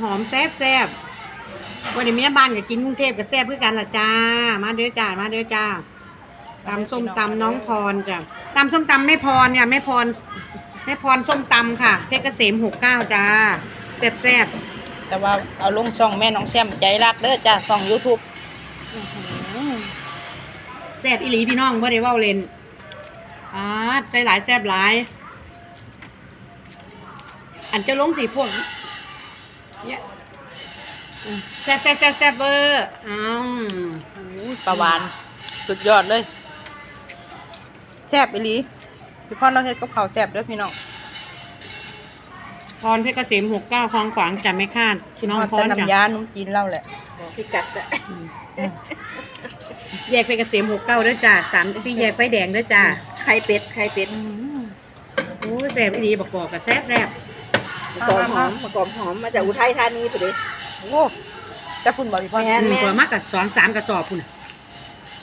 หอมแซ่บแซ่บวันนี้แม่บ้านกับกินกรุงเทพกับแซ่บเพื่อกันละจ้า มาเด้อจ้า มาเด้อจ้าตำส้มตำน้องพรจ้ะตำส้มตำแม่พรเนี่ยแม่พรแม่พรส้มตำค่ะ เพชรเกษมหกเก้าจ้าแซ่บแซ่บแต่ว่าเอาลงช่องแม่น้องแซมใจรักเด้อจ้าช่อง YouTube อื้อหือแซ่บอีหลีพี่น้องบ่ได้เว้าเล่นอ่าใส่หลายแซ่บหลาย อันจะลงสีพวก เนี่ยอืมแซ่บแซ่บแซ่บแซ่บเบอร์อ้าวอู้ปลาหวานสุดยอดเลย แซ่บอีหลีพี่พ่อเราเฮ็ดกับข้าวแซ่บเด้อพี่น้อง พรเพชรเกษมหกเก้าคลองขวางจำไม่คาดคิดน้องว่าพแต่รน้ำยานุ่มจีนเล่าแหละบอกพี่กัดอะอืมแยกเพชรเกษมหกเก้าด้วยจ้าสามที่แยกไฟแดงด้วยจ้าไข่เป็ดไข่เป็ด โอ้ยแซ่บอีหลีบอกบอกกับแซ่บแซ่บมะ กอมหอมมะกอมหอมมาจากอุทัยธานีไปเลยโอ้จะพุ่นบอกพี่พ่อแม่หนึ่งกว่ามากกับสองสามกระสอบคุณ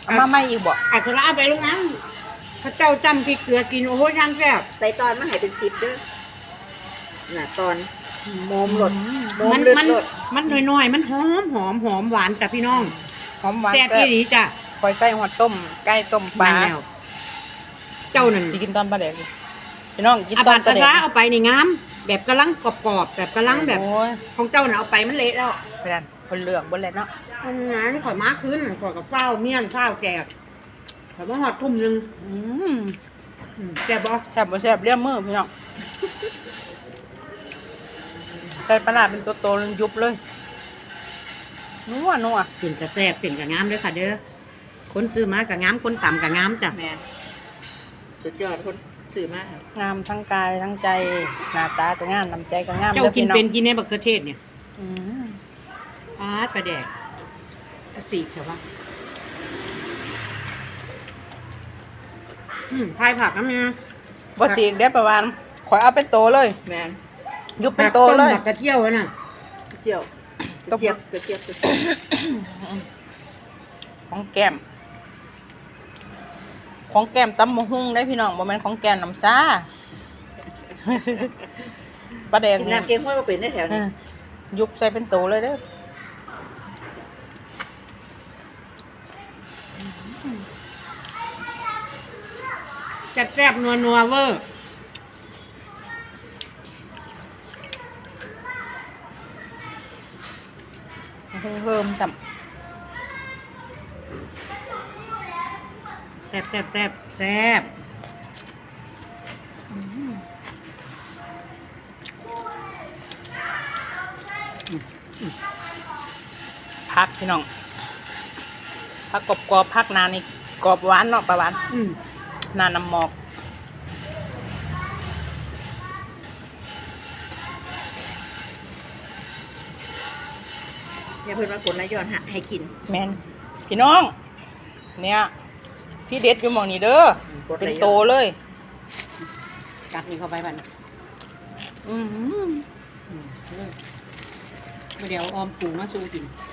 เอามาไม่อีกบ่อาจจะเอาไปลูกน้ำพระเจ้าจำพริกเกลือกินโอ้โหย่างแซ่บใส่ตอนมาให้เป็นสิบเด้อน่ะตอนโมมหลดโมมัมนเลือดมันหลดมันน้อยๆมันหอมหอมหอมหวานจ้ะพี่น้องหอมหวานแซ่บแซ่อีบหลีจ้ะคอยใส่หัวต้มไก่ต้มปลาแม่นแล้วเจ้านั่นสิกินตอนปลาแดกดิพี่น้องกินอาตอบานดปลาแดกระกเอาไปนี่งาม แบบกำลังกรอบๆแบบกำลังแบบโอ้ยของเจ้าน่ะเอาไปมันเละแล้วไปดันคนเหลืองบนเลยเนาะมันงานข่อยมาขึ้นข่อยกับเฝ้าวเมี่ยนข้าวแจกข่อยมาหอดทุ่มหนึงอืมอืมแซ่บบ่แซ่บบ่แซ่บเลี่ยมมือพี่น้องใส่ปลาร้าเป็นตัวโตเลยยุบเลยนัวนัวสินกระแซ่บสินกระงามเด้อค่ะเด้อคนซื้อมากระงามคนต่ำกระงามจ้ะ แม่สุดยอดคน สื่อมากงามทั้งกายทั้งใจ หน้าตาก็งามน้ำใจก็งามเจ้าด้อกินพี่องเป็นกินในบักเขือเทศเนี่ยอืมปาดปลาแดกกระสีเถอะวะอืมพายผักนะแม่บ่สีกเด้อประวานขอยเอาเป็นโตเลย แม่ยุบเป็นโตเลย ผักกระเทียวน่ะกระเจียวกระเจี๊ยบกระเจี๊ยบกระเจี๊ยบของแก้ม ของแก้มตำมะฮุ่งได้พี่น้องบ่แม่นของแก้มน้ำซ่าปลาแดกกินนี่น้ำเก๊กห้วยก็เป็นได้แถวเอนี้อยุบใส่เป็นโตเลยเด้อแซ่บแซ่บนัวนัวๆเวอร์เพิ่มสัม ซ่บแซ่บแซ่บแซ่บพักพี่น้องพักกรอบกรอบๆพักนานนี่กรอบหวานเนาะประวานอืมนานน้ำหมอกอย่าเพิ่นมาผลนายย้อนหาให้กิน แมนพี่น้อง เนี่ย ที่เด็ดอยู่หมองนี้เด้อเป็นโตเลย กัดนี่เข้าไปบ้านอืมอืมเดี๋ยวออมปูมาสู้กินอ